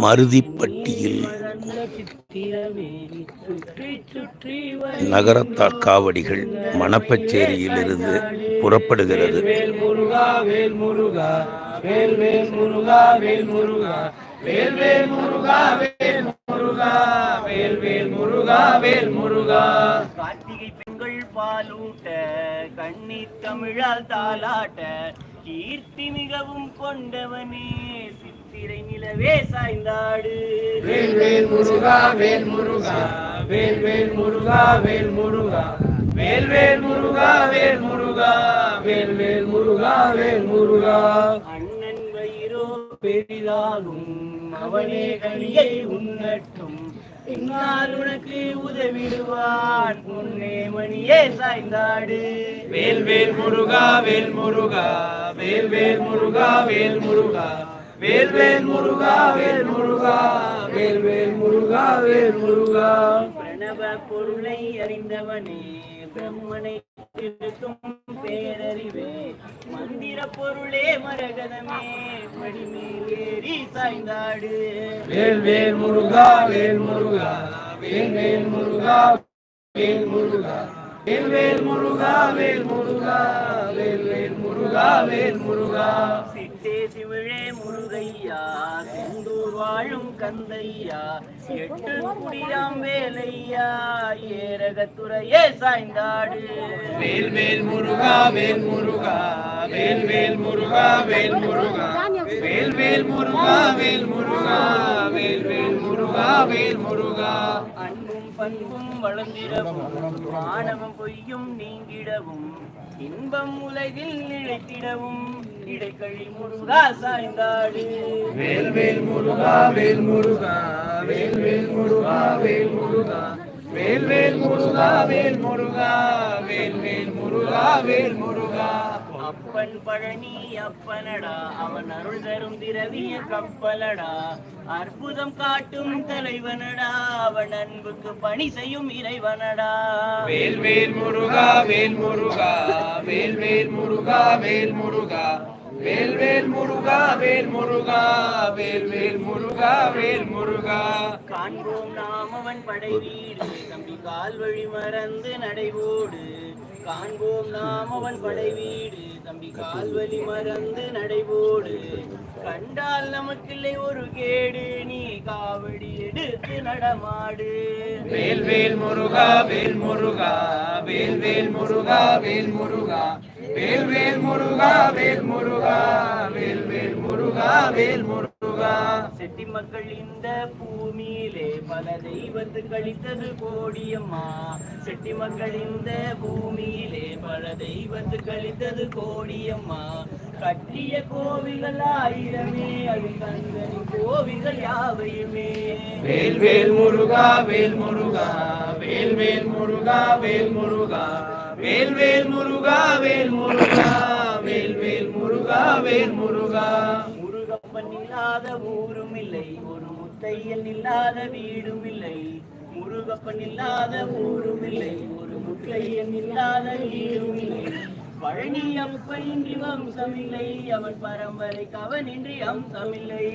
மருதிப்பட்டியில். நகரத்தார் காவடிகள் மணப்பச்சேரியிலிருந்து புறப்படுகிறது. முருகா முருகா முருகா கார்த்திகை பெண்கள் பாலூட்ட கண்ணீர் தமிழால் தாலாட்ட கீர்த்தி மிகவும் கொண்டவனே சித்திரை நிலவே சாய்ந்தாடு. வேல் வேல் முருகா வேல் முருகா வேல் வேல் முருகா வேல் முருகா. வேல் வேல் முருகா வேல் முருகா வேல் வேல் முருகா வேல் முருகா. அண்ணன் வயிறோ பெரிதாகும் அவனே கனியை உண்ணட்டும். பின்னால் உனக்கு உதவிடுவான் முன்னே மணியே சாய்ந்தாடு. வேல் வேல் முருகா வேல் முருகா வேல் வேல் முருகா வேல் முருகா. வேல் வேல் முருகா வேல் முருகா வேல் வேல் முருகா வேல் முருகா. பிரணவ பொருளை அறிந்தவனே பிரம்மனை திருத்தும் பேரறிவே. மந்திர பொருளே மரகதமே படிமேல் ஏறி சாய்ந்தாடு. வேல் வேல் முருகா வேல் முருகா வேல் வேல் முருகா வேல் முருகா. வேல் வேல் முருகா வேல் முருகா வேல் வேல் முருகா வேல் முருகா. சித்தே சிவிழே முருகையா செந்தூர் வாழும் கந்தையா எட்டு குடியாம் வேலையா ஏரகத்துறையே சாய்ந்தாடு. வேல் வேல் முருகா வேல் முருகா வேல் வேல் முருகா வேல் முருகா. வேல் வேல் முருகா வேல் முருகா வேல் வேல் முருகா வேல் முருகா. பண்பும் வளர்ந்திடவும் மாணவம் பொய்யும் நீங்கிடவும் இன்பம் உலகில் நிலைத்திடவும் இடைக்கழி முருகா சாய்ந்தாடு. வேல் வேல் முருகா வேல் முருகா வேல் வேல் முருகா வேல் முருகா வேல் வேல் முருகா வேல் முருகா வேல் வேல் முருகா வேல் முருகா. அப்பன் பழனி அப்பனடா. அவன் அருள் தரும் திரவிய கப்பலடா. அற்புதம் காட்டும் தலைவனடா. அவன் அன்புக்கு பணி செய்யும் இறைவனடா. வேல் வேல் முருகா வேல் முருகா. வேல் வேல் முருகா வேல் முருகா. வேல் வேல் முருகா வேல் முருகா. வேல் வேல் முருகா வேல் முருகா. காண்போம் நாம் அவன் படை வீடு. தம்பி கால் வழி மறந்து நடைபோடு. காண்போம் நாம் அவன் படை வீடு. தம்பி கால் வழி மறந்து நடைபோடு. கண்டால் நமக்கு இல்லை ஒரு கேடு நீ காவடி எடுத்து நடமாடு. வேல் வேல் முருகா வேல் முருகா வேல் வேல் முருகா வேல் முருகா. வேல் வேல் முருகா வேல் முருகா வேல் வேல் முருகா வேல் முருகா. செட்டி மக்கள் இந்த பூமியிலே பல தெய்வத்து கழித்தது கோடியம்மா. செட்டி மக்கள் இந்த பூமியிலே பல தெய்வத்து கழித்தது கோடியம்மா. கட்டிய கோவில்கள் ஆயிரமே அது கண்கணி கோவில்கள் யாவையுமே. வேல் வேல் முருகா வேல் முருகா வேல் வேல் முருகா வேல் முருகா. வேல் வேல் முருகா வேல் முருகா வேல் வேல் முருகா வேல் முருகா முருகப்பன் இல்லாத ஊரும் இல்லை தையல் இல்லாத வீடும் இல்லை முருகப்பன் இல்லாத ஊரும் இல்லை ஒரு முக்கையன் இல்லாத வீடும் இல்லை. பழனி அப்பனின்றி வம்சமில்லை அவன் இன்றி அம்சமில்லை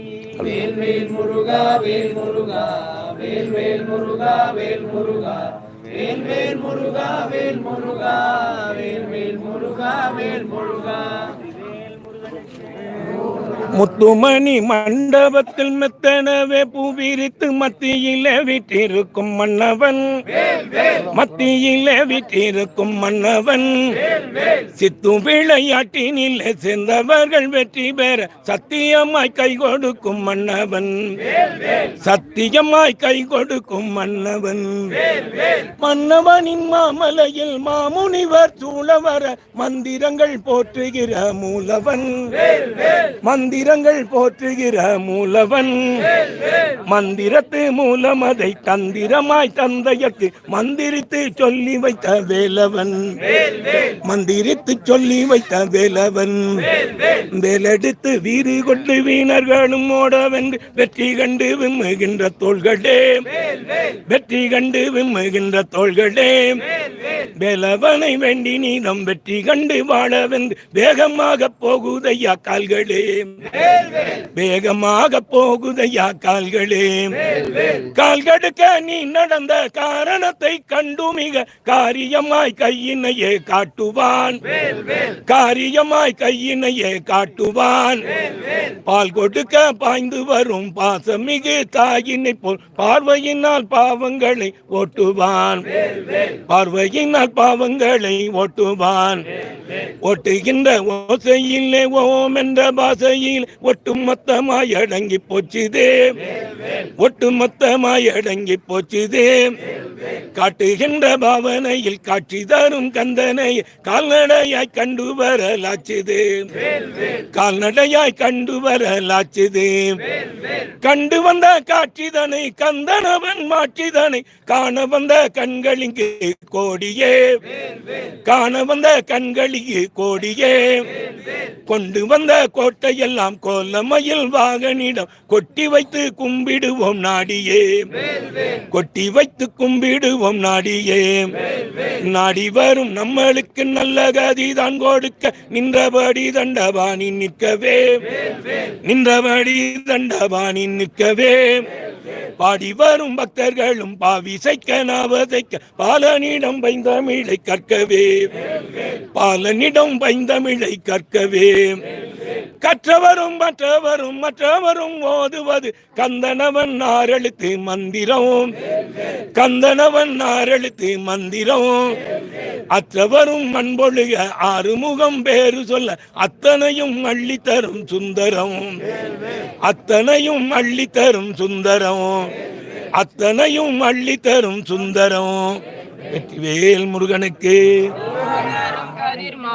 வேல் வேல் முருகா வேல் முருகா வேல் வேல் முருகா வேல் முருகா. வேல் வேல் முருகா வேல் முருகா வேல் வேல் முருகா வேல் முருகா. முத்துமணி மண்டபத்தில் மெத்தனவே பூவிரித்து மத்தியில விட்டிருக்கும் மன்னவன். மத்தியில விட்டிருக்கும் மன்னவன். சித்து விளையாட்டினில் சேர்ந்தவர்கள் வெற்றி பெற சத்தியமாய் கை கொடுக்கும் மன்னவன். சத்தியமாய் கை கொடுக்கும் மன்னவன். மன்னவனின் மாமலையில் மாமுனிவர் சூழவர மந்திரங்கள் போற்றுகிற மூலவன். மந்திர மந்திரங்கள் போற்றுகிற மூலவன். மந்திரத்து மூலம் அதை தந்திரமாய் தந்தையக்கு மந்திரித்து சொல்லி வைத்த வேலவன். மந்திரித்து சொல்லி வைத்த வேலவன். வேலெடுத்து வீறு கொண்டு வீணர்களும் ஓடவென்று வெற்றி கண்டு விம்முகின்ற தோள்களே. வெற்றி கண்டு விம்முகின்ற தோள்களே. வேலவனை வேண்டி நீதம் வெற்றி கண்டு வாழவென்று வேகமாக போகுதையா கால்களே. வேகமாக போகுதையா கால்களே. கால்கடுக்க நீ நடந்த காரணத்தை கண்டு மிக காரியமாய் கையினையே காட்டுவான். காரியமாய் கையினையே காட்டுவான். பால் கொடுக்க பாய்ந்து வரும் பாசமிகு தாயினை போல் பார்வையினால் பாவங்களை ஓட்டுவான். பார்வையினால் பாவங்களை ஓட்டுவான். ஓட்டுகின்ற ஓசையிலே ஓம் என்ற பாசையில் ஒட்டுமொத்தமாய் அடங்கி போச்சுதே. ஒட்டுமொத்தமாய் அடங்கி போச்சுதே. காட்டுகின்ற பாவனையில் காட்சி தரும் கந்தனை கால்நடையாய் கண்டு வரலாச்சுது. கால்நடையாய் கண்டு வரலாச்சுது. கண்டு வந்த காட்சிதனை கந்தனவன் மாட்சிதனை காண வந்த கண்களிங்கு கோடியே. காண வந்த கண்களிங்கு கோடியே. கொண்டு வந்த கோட்டையெல்லாம் நாம் கோலமயில் வாகனிடம் கொட்டி வைத்து கும்பிடுவோம் நாடியே. கொட்டி வைத்து கும்பிடுவோம் நாடியே. நாடி வரும் நம்மளுக்கு நல்ல கதிதான் கொடுக்க நின்றபடி தண்டபாணி நிற்கவே. நின்றபடி தண்டபாணி நிற்கவே. பாடி வரும் பக்தர்களும் பாவிசைக்க நாவசைக்க. பாலனிடம் பைந்தமிழை கற்கவே. பாலனிடம் பைந்தமிழை கற்கவே. கற்றவரும் மற்றவரும் மற்றவரும் ஓதுவது. கந்தனவன் நாரெழுத்து மந்திரம். கந்தனவன் நாரெழுத்து மந்திரம். அற்றவரும் மண்பொழுக ஆறுமுகம் பேரு சொல்ல. அத்தனையும் அள்ளித்தரும் சுந்தரம். அத்தனையும் அள்ளித்தரும் சுந்தரம். சுந்தரம் அத்தனையும் அள்ளி தரும் சுந்தரம். வெற்றிவேல் முருகனுக்கு.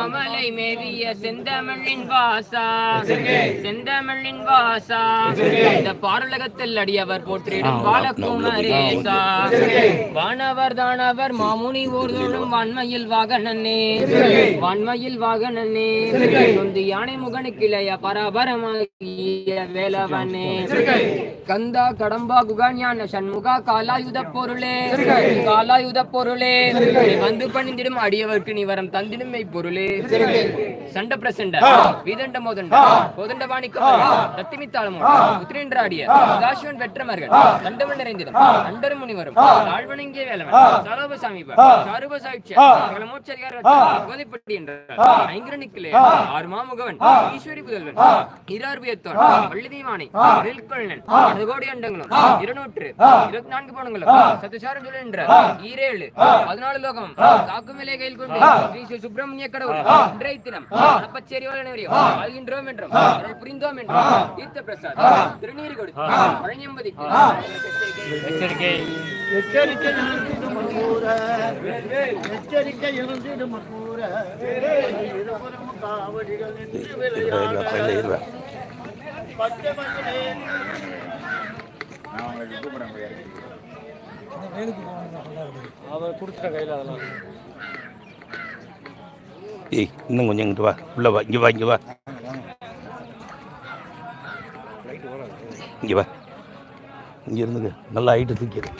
மாமலை மேவிய செந்தமிழின் வாசா. செந்தமிழின் வாசா. இந்த பாரலகத்தில் அடியவர் போற்றிடும் பாலகுமரேசா வானவர் தானவர் மாமுனி ஊர்தோடும் வான்மையில் வாகனனே. வான்மையில் வாகனனே. தொந்து யானை முகனுக்கிளைய பரபரமாகிய வேலவனே. கந்தா கடம்பா குகஞான சண்முகா காலாயுத பொருளே. காலாயுத பொருளே. வந்து பணிந்திடும் அடியவர்க்கு நீ வரம் தந்திடும் பொருளே. சண்ட பிரசண்ட. வீதண்ட மோதண்ட கோதண்ட வாணிக்கம் ரத்திமித்தாளமும் உத்திரேந்திராடிய. சதாசிவன் வெற்றமர்கள். தண்டவன் நிறைந்திடும். அண்டரும் முனிவரும் தாழ்வணங்கிய வேலவன். சரோப சாமிப சாருப சாட்சிய சகலமோச்சரியார் கோதைப்பட்டி என்ற ஐங்கரணிக்கிலே ஆறு மாமுகவன் ஈஸ்வரி புதல்வன். ஈரார்பியத்தோன் வள்ளிதீவானை. நெல்கொள்ளன் கோடி அண்டங்களும். இருநூற்று இருபத்தி நான்கு பணங்களும் சத்துசாரம் என்ற ஈரேழு. பதினாலு லோகம். காக்குமிலே கையில் கொண்டு ஸ்ரீ சுப்பிரமணிய கடவுள். இன்றைய தினம் பச்சேரி அனைவரையும் ஆள்கின்றோம் என்றும் புரிந்தோம் என்றும் தீர்த்த பிரசாத் திருநீர் கொடுத்து பழனியம்பதிக்கு எச்சரிக்கை. எச்சரிக்கை. இருந்திடும் கூற எச்சரிக்கை. இருந்திடும் கூற இருபுறம் காவடிகள் நின்று விளையாட பச்சை மஞ்சளே ஏய் இன்னும் கொஞ்சம் இங்கிட்டு வா உள்ள வா இங்கே வா இங்கே வா இங்கே வா இங்கே இருந்துங்க நல்லா ஹைட்டு தூக்கிடு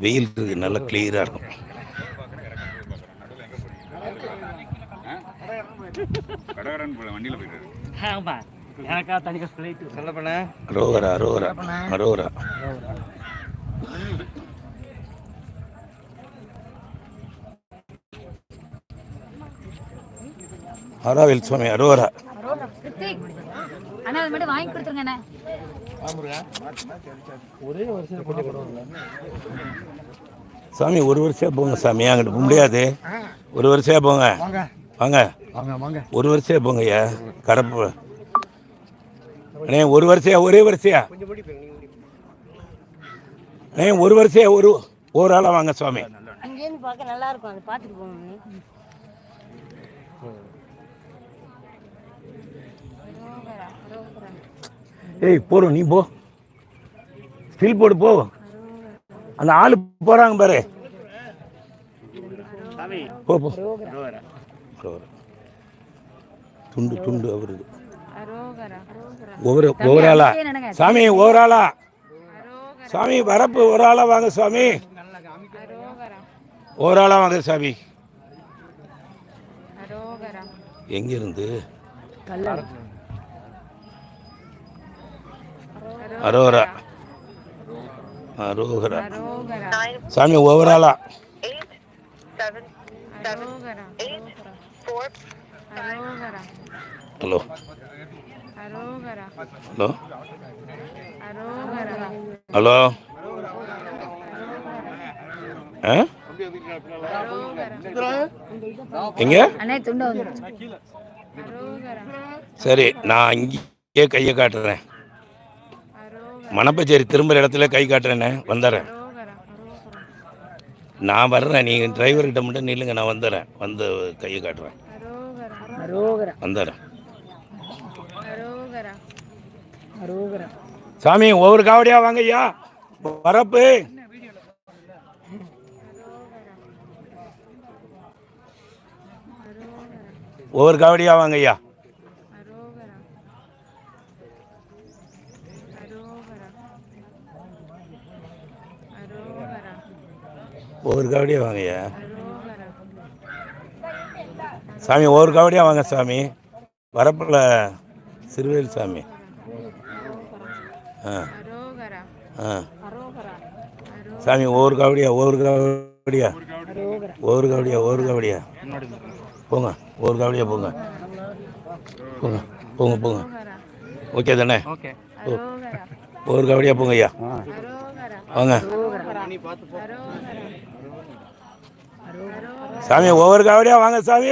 வெயில் இருக்கு நல்லா கிளியராக இருக்கும் அரோகரா அரோகரா அரோகரா அராவில் சுவாமி அரோகரா ரித்திக், அண்ணா அது மட்டும் வாங்கி கொடுத்துருங்க அண்ணா. சாமி ஒரு வருஷம் போங்க சாமி அங்கிட்டு போக முடியாது. ஒரு வருஷம் போங்க. வாங்க. ஒரு வருஷம் போங்க ஐயா. கடப்பு அண்ணே ஒரு வருஷையா ஒரே வருஷையா அண்ணே ஒரு வருஷையா ஒரு ஒரு ஆளா வாங்க சுவாமி. அங்கேருந்து பார்க்க நல்லா இருக்கும் அதை பார்த்துட்டு போகணும் ஏய் போறோம் நீ போ. ஸ்டில் போடு போ. அந்த ஆளு போறாங்க பாரு. போ போ. துண்டு துண்டு அவருக்கு ஒவ்வொரு ஒவ்வொரு ஆளா? சாமி ஒவ்வொரு ஆளா? சாமி வரப்பு ஒரு ஆளா வாங்க சாமி. ஒரு ஆளா வாங்க சாமி. எங்க இருந்து அரோகரா. அரோகரா. சாமி ஓவராலா ஹலோ. ஹலோ. ஹலோ. எங்க? சரி நான் இங்கே கையை காட்டுறேன். மணப்பச்சேரி திரும்புகிற இடத்துல கை காட்டுறேண்ணே வந்துடுறேன். நான் வர்றேன். நீங்கள் டிரைவர்கிட்ட மட்டும் நில்லுங்க. நான் வந்துடுறேன். வந்து கையை காட்டுறேன். வந்துடுறேன். சாமி ஒவ்வொரு காவடியா வாங்க ஐயா வரப்பு. ஒவ்வொரு காவடியா வாங்க ஐயா ஒவ்வொரு காவடியா வாங்க ஐயா சாமி ஒவ்வொரு காவடியா வாங்க சாமி. வரப்பில் சிறுவேல் சாமி. ஆ. ஆ. சாமி ஒவ்வொரு காவடியா ஒவ்வொரு காவடியா ஒவ்வொரு காவடியா ஒவ்வொரு காவடியா போங்க ஒவ்வொரு காவடியா போங்க. போங்க போங்க போங்க. ஓகே தானே? ஓ. ஒவ்வொரு காவடியா போங்க ஐயா வாங்க சாமி ஒவ்வொரு காவடியா வாங்க சாமி.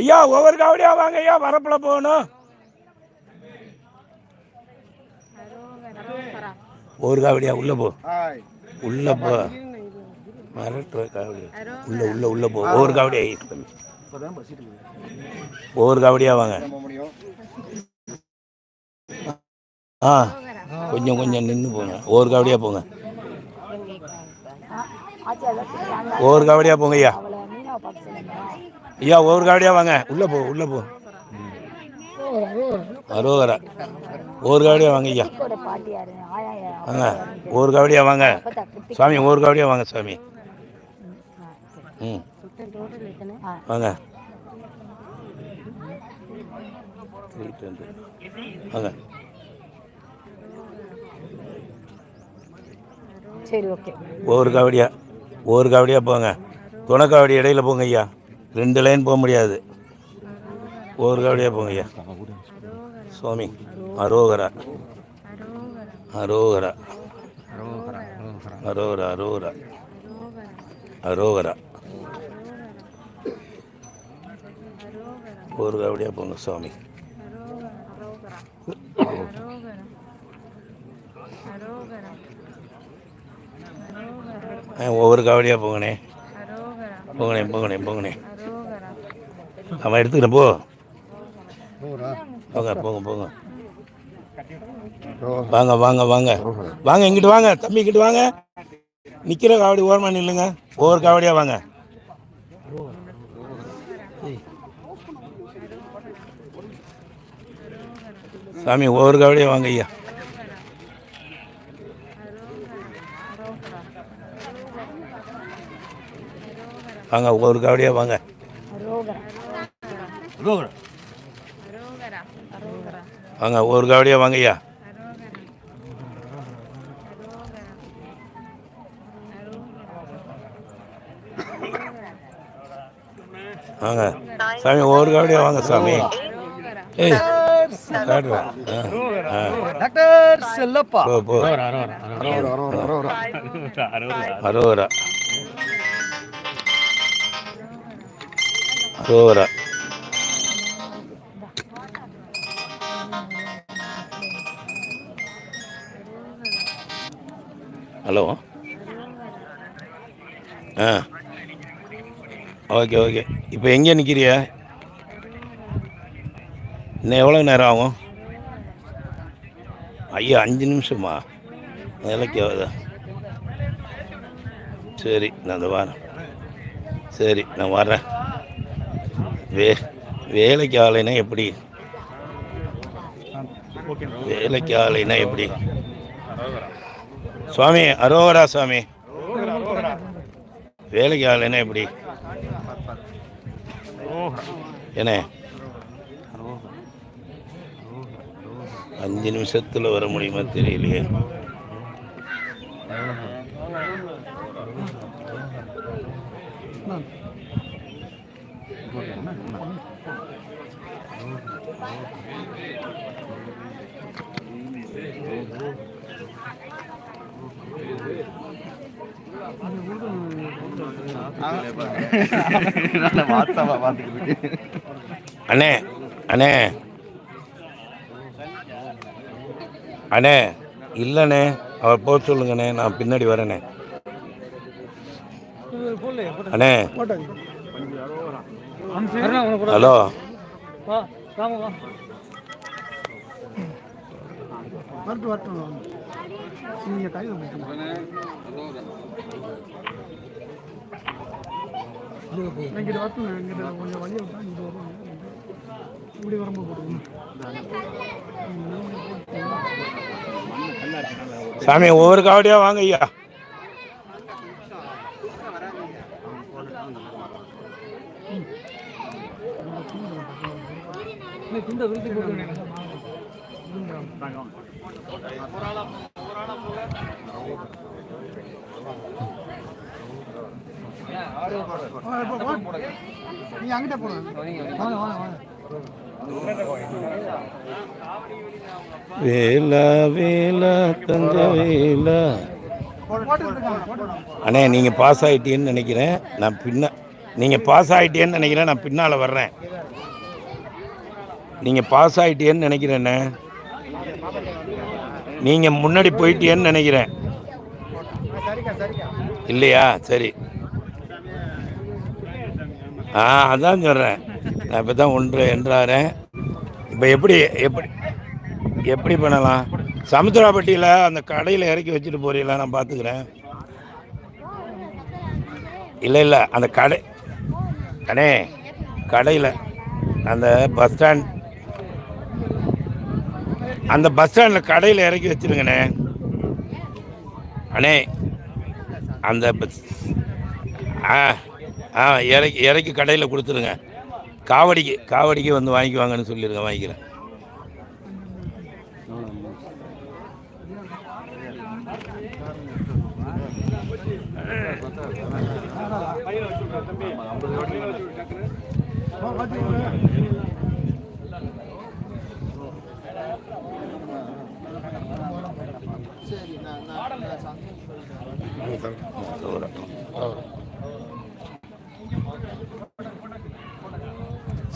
ஐயா ஒவ்வொரு காவடியா வாங்க ஐயா வரப்புல போகணும். ஒரு காவடியா உள்ள போ. உள்ள போ. மிரட்டுற காவடி. உள்ள உள்ள உள்ள போ. ஒவ்வொரு காவடியா பண்ணு ஒவ்வொரு காவடியா வாங்க. ஆ கொஞ்சம் கொஞ்சம் நின்று போங்க. ஒவ்வொரு காவடியா போங்க. ஒவ்வொரு காவடியா போங்க ஐயா ஐயா ஒவ்வொரு காவடியா வாங்க. உள்ள போ உள்ள போ. அரோகரா ஒவ்வொரு காவடியா வாங்க ஐயா வாங்க ஒவ்வொரு காவடியா வாங்க. சாமி ஒவ்வொரு காவடியா வாங்க சாமி. ம். வாங்க. வாங்க. சரி ஓகே. ஒவ்வொரு காவடியா. ஒரு காவடியாக போங்க. துணை காவடி இடையில போங்க ஐயா. ரெண்டு லைன் போக முடியாது. ஒரு காவடியாக போங்க ஐயா. சுவாமி அரோகரா. அரோகரா. அரோகரா அரோகரா. அரோகரா. ஒரு காவடியாக போங்க சுவாமி. ஆ, ஒவ்வொரு காவடியாக போங்கண்ணே. போங்கண்ணே போங்கண்ணே போங்கண்ணே. அவன் எடுத்துக்கிறேன் போ. போங்க போங்க போங்க. வாங்க வாங்க வாங்க. வாங்க இங்கிட்டு வாங்க. தம்பி இங்கிட்டு வாங்க. நிற்கிற காவடி ஓரமாக நில்லுங்க. ஒவ்வொரு காவடியாக வாங்க. சாமி ஒவ்வொரு காவடியாக வாங்க ஐயா. வாங்க ஒவ்வொரு காவடியா வாங்க. வாங்க ஒவ்வொரு காவடியா வாங்க ஐயா. வாங்க. சாமி ஒவ்வொரு காவடியா வாங்க சாமி. ஏய். டாக்டர் செல்லப்பா. அரோரா அரோரா ஹலோ. ஆ. Okay okay. இப்போ எங்கே நிற்கிறிய இன்னும் எவ்வளோ நேரம் ஆகும்? ஐயா அஞ்சு நிமிஷமா? வேலைக்கு ஆகுதா சரி நான் அந்த வரேன். சரி நான் வரேன். வே வேலைக்கு ஆலைனா எப்படி? வேலைக்கு ஆலைனா எப்படி? சுவாமி அரோகரா சுவாமி. வேலைக்கு ஆலைனா எப்படி? என்ன? அஞ்சு நிமிஷத்தில் வர முடியுமா தெரியலையே. வாட்ஸ்அப்பா பார்த்துக்கிட்டு அண்ணே அண்ணே. அண்ணே இல்லைண்ணே. அவர் போக சொல்லுங்கண்ணே. நான் பின்னாடி வரேண்ணே. அண்ணே. ஹலோ. சாமி ஒவ்வொரு காவடியாக வாங்க ஐயா. இந்த விருது வேலா வேலா தந்த வேலா. அண்ணே நீங்கள் பாஸ் ஆகிட்டீன்னு நினைக்கிறேன். நான் பின்ன நீங்கள் பாஸ் ஆகிட்டேன்னு நினைக்கிறேன். நான் பின்னால் வர்றேன். நீங்கள் பாஸ் ஆகிட்டேன்னு நினைக்கிறேண்ணே நீங்கள் முன்னாடி போயிட்டேன்னு நினைக்கிறேன். இல்லையா? சரி. ஆ அதான் சொல்கிறேன் நான் இப்போ தான் ஒன்று என்றாரேன் இப்போ எப்படி எப்படி எப்படி பண்ணலாம்? சமுத்திராப்பட்டியில் அந்த கடையில் இறக்கி வச்சுட்டு போறீங்களா? நான் பார்த்துக்கிறேன் இல்லை இல்லை அந்த கடை அண்ணே கடையில் அந்த பஸ் ஸ்டாண்ட் அந்த பஸ் ஸ்டாண்டில் கடையில் இறக்கி வச்சிருங்கண்ணே. அண்ணே அந்த பஸ் ஆ ஆ இறக்கி இறக்கி கடையில் கொடுத்துருங்க. காவடிக்கு காவடிக்கு வந்து வாங்கிக்குவாங்கன்னு சொல்லிடுங்க வாங்கிக்கிறேன்.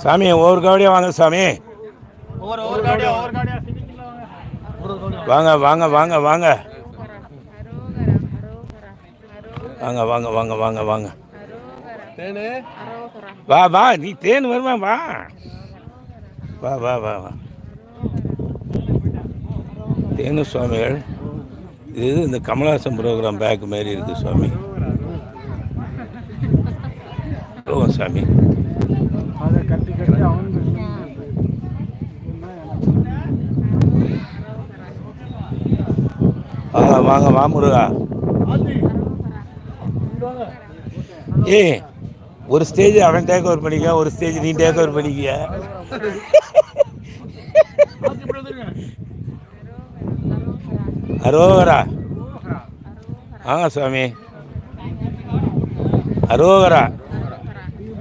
சாமி ஒவ்வொரு காவடியா வாங்க சாமி. வாங்க வாங்க வாங்க வாங்க. வாங்க வாங்க வாங்க வாங்க வாங்க. வா வா நீ தேன் வருமா வா. வா வா வா வா. தேனு சுவாமிகள் இது இந்த கமலஹாசன் ப்ரோக்ராம் பேக் மாதிரி இருக்கு சுவாமி. ஓ சாமி. வாங்க வாங்க வா முருகா. ஏ ஒரு ஸ்டேஜ் அவன் டேக் ஓவர் பண்ணிக்க ஒரு ஸ்டேஜ் நீ டேக் ஓவர் பண்ணிக்க அரோகரா. வாங்க சுவாமி. அரோகரா.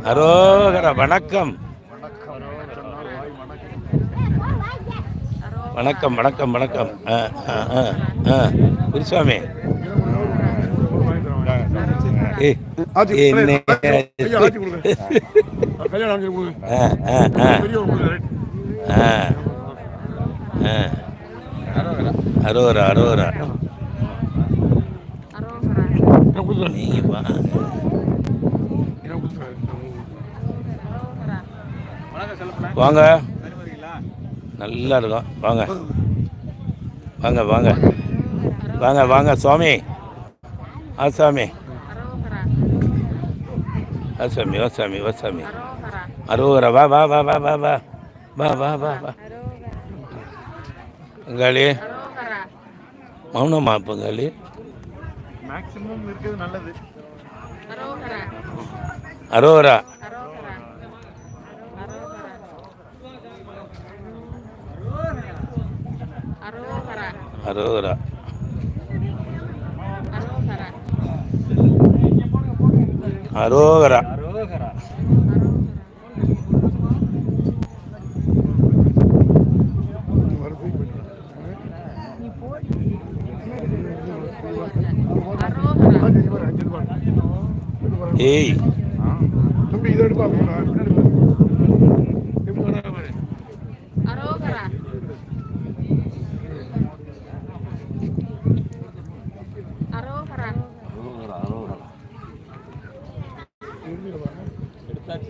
அரோகரா வணக்கம். வணக்கம் வணக்கம் வணக்கம். குருசாமி. அரோரா அரோரா. நீங்க வாங்க. நல்லா இருக்கும். வாங்க. வாங்க வாங்க. வாங்க வாங்க சுவாமி. ஆ சாமி ஆ சாமி வா சாமி வா சாமி அரோகரா வா வா வா வா வா வா. வா வா வா வா. பங்காளி மௌனமா பங்காளி மேக்ஸிமம் இருக்கிறது நல்லது. அரோகரா. அரோகரா அரோகரா ஏய் அரோகரா அரோகரா அரோகரா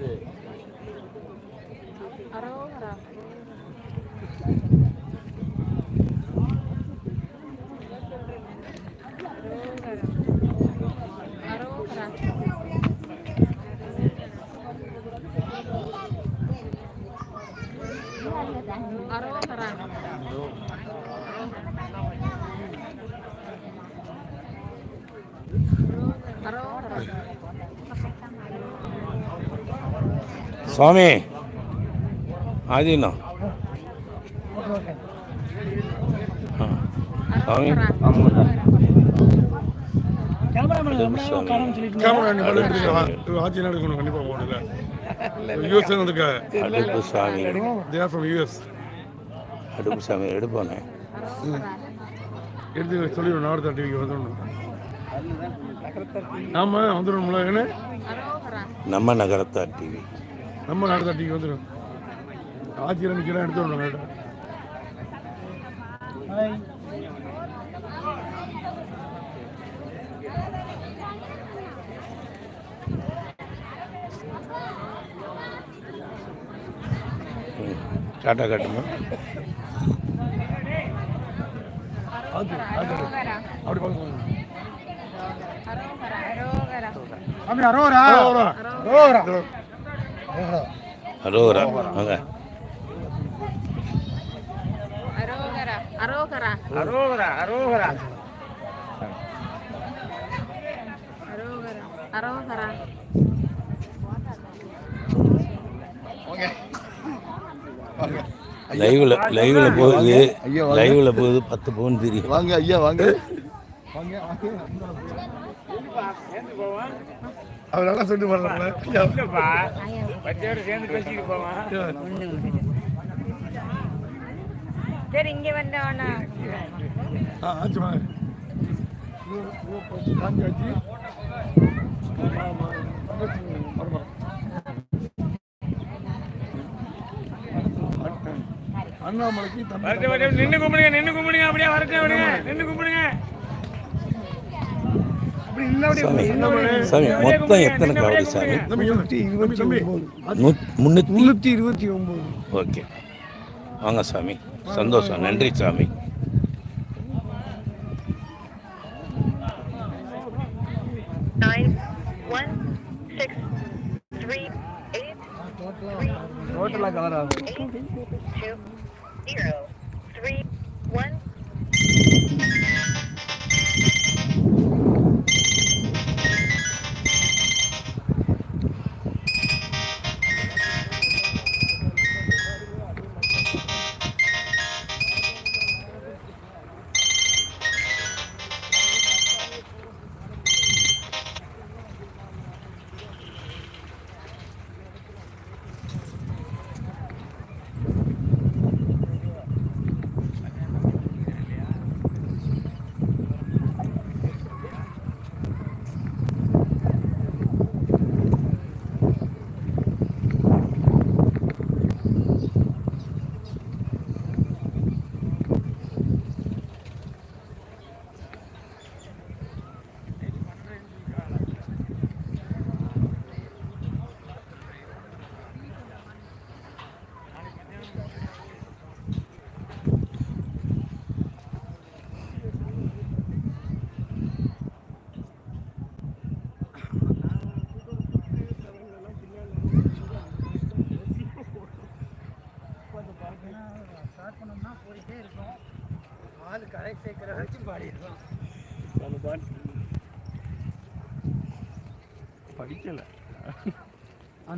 அரோகரா அரோகரா அரோகரா போகணும்ல. யூஎஸ் வந்திருக்காங்க அடுப்பு சாமி தேர் ஃப்ரம் யூஎஸ் அடுப்பு சாமி எடுப்போனே. எடுத்து சொல்லிடுவோம் நார்த் டிவிக்கு வந்துடணும். ஆமா வந்துடணும்ல என்ன? நம்ம நகரத்தார் டிவி. நம்ம நார்த் டிவிக்கு வந்துடும். ஆட்சியில் நிற்கலாம் எடுத்து விடணும் மேடம். டாட்டா காட்டுமா அப்படி பார்க்கணும் சாமி அரோரா அரோரா அரோரா அரோகரா. வாங்க. அரோகரா. அரோகரா. அரோகரா அரோகரா. அரோகரா. அரோகரா. லைவ்ல லைவ்ல போகுது. லைவ்ல போகுது. பத்து பவுன் தெரியும். வாங்க ஐயா வாங்க. அவர் சேர்ந்து பேசிட்டு போவான் சரி இங்க வந்தவனா ஆ ஆச்சு வாங்க. அண்ணாமலைக்கு நின்று கும்பிடுங்க நின்று கும்பிடுங்க அப்படியே வரட்டு விடுங்க நின்று கும்பிடுங்க. சாமி சாமி மொத்தம் எத்தனை காவடி சாமி? முன்னூற்றி இருபத்தி ஒம்பது ஓகே. வாங்க சாமி. சந்தோஷம். நன்றி சாமி. டோட்டலாக கவர் ஆகும்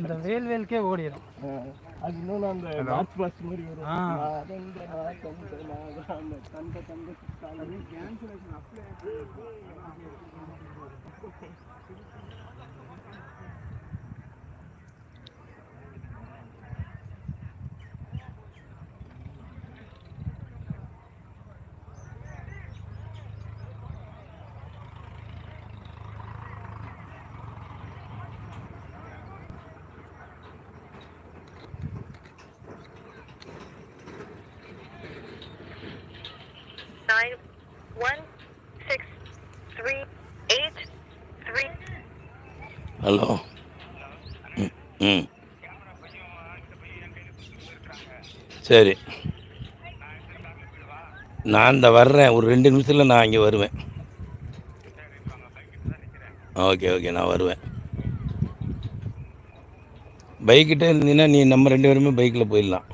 அந்த வேல் வேல்க்கே ஓடிடும் அது இன்னொன்று அந்த மார்ச் பாஸ்ட் மாதிரி வரும். ஆ. நாதந்தனா தந்தனா தந்த தந்த nine one six three eight three hello ம் ம் சரி. நான் இந்த வர்றேன். ஒரு ரெண்டு நிமிஷத்தில் நான் இங்கே வருவேன். ஓகே ஓகே நான் வருவேன். பைக்கிட்ட இருந்தீங்கன்னா நீ நம்ம ரெண்டு பேருமே பைக்கில் போயிடலாம்.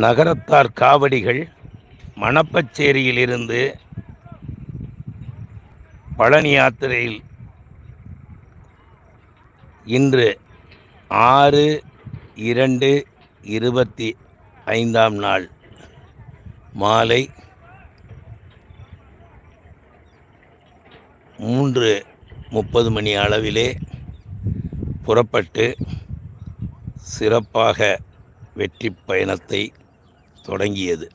நகரத்தார் காவடிகள் மணப்பச்சேரியிலிருந்து பழனி யாத்திரையில் இன்று ஆறு இரண்டு இருபத்தி ஐந்தாம் நாள் மாலை மூன்று முப்பது மணி அளவிலே புறப்பட்டு சிறப்பாக வெற்றி பயணத்தை தொடங்கியது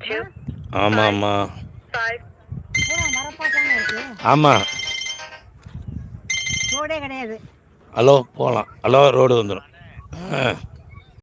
two ஆமாம் ஆமாம் கிடையாது ஹலோ போகலாம். ஹலோ ரோடு வந்துடும் ஆ.